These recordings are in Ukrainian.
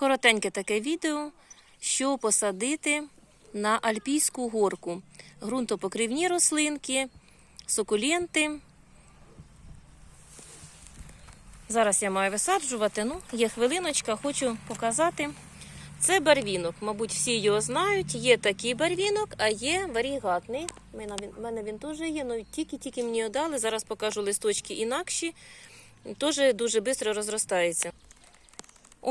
Коротеньке таке відео, що посадити на Альпійську горку. Грунтопокривні рослинки, сукуленти. Зараз я маю висаджувати. Ну, є хвилиночка, хочу показати. Це барвінок. Мабуть, всі його знають. Є такий барвінок, а є варігатний. У мене він, в мене він теж є, але тільки-тільки мені його дали. Зараз покажу листочки інакші. Теж дуже швидко розростається.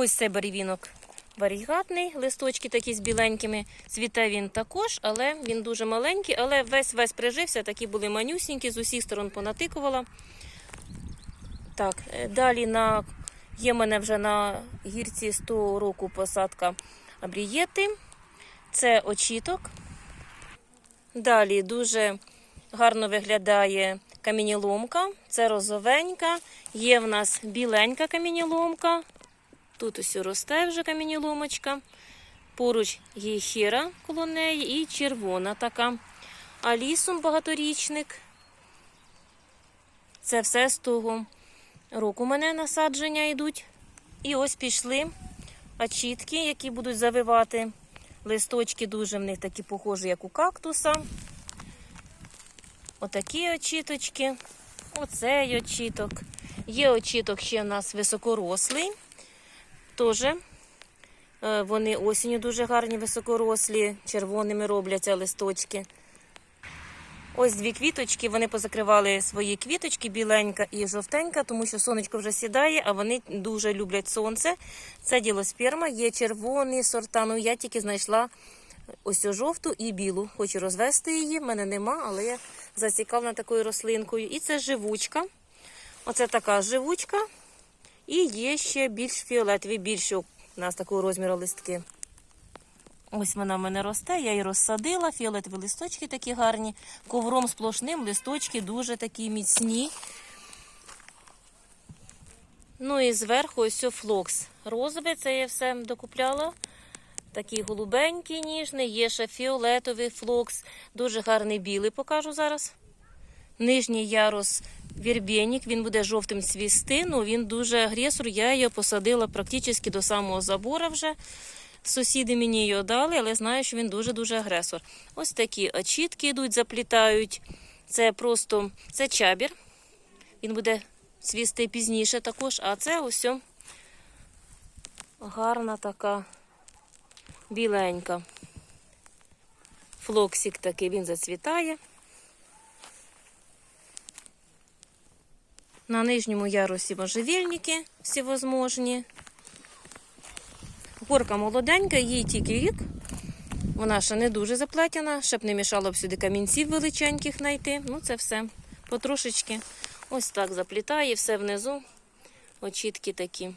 Ось це барвінок варігатний, листочки такі з біленькими. Цвіте він також, але він дуже маленький, але весь весь прижився, такі були манюсінькі, з усіх сторон понатикувала. Так, е, далі на є в мене вже на гірці 100 року посадка абрієти. Це очіток. Далі дуже гарно виглядає камініломка. Це розовенька. Є в нас біленька камініломка. Тут ось росте вже камініломочка. Поруч хіра коло неї і червона така. А лісом багаторічник. Це все з того року у мене насадження йдуть. І ось пішли очітки, які будуть завивати. Листочки дуже в них такі похожі, як у кактуса. Отакі очіточки. Оцей очіток. Є очіток ще в нас високорослий. Теж е, вони осінню дуже гарні, високорослі, червоними робляться листочки. Ось дві квіточки, вони позакривали свої квіточки, біленька і жовтенька, тому що сонечко вже сідає, а вони дуже люблять сонце. Це ділосперма, є червоні сорта. Ну я тільки знайшла ось жовту і білу. Хочу розвести її, в мене нема, але я зацікавлена такою рослинкою. І це живучка. Оце така живучка. І є ще більш фіолетові, більші у нас такого розміру листки. Ось вона в мене росте, я її розсадила, фіолетові листочки такі гарні, ковром сплошним, листочки дуже такі міцні. Ну і зверху ось флокс. Розовий, це я все докупляла. Такий голубенький, ніжний, є ще фіолетовий флокс, дуже гарний білий, покажу зараз. Нижній ярус вірбєнік, він буде жовтим цвісти, ну він дуже агресор. Я його посадила практично до самого забора вже. Сусіди мені його дали, але знаю, що він дуже-дуже агресор. Ось такі очітки йдуть, заплітають. Це просто це чабір. Він буде цвісти пізніше також, а це ось гарна така біленька. Флоксик такий, він зацвітає. На нижньому ярусі можжевільники всевозможні. Горка молоденька, їй тільки рік. Вона ще не дуже заплетена, щоб не мішало б сюди камінців величеньких знайти. Ну, це все потрошечки. Ось так заплітає, все внизу. Очітки такі.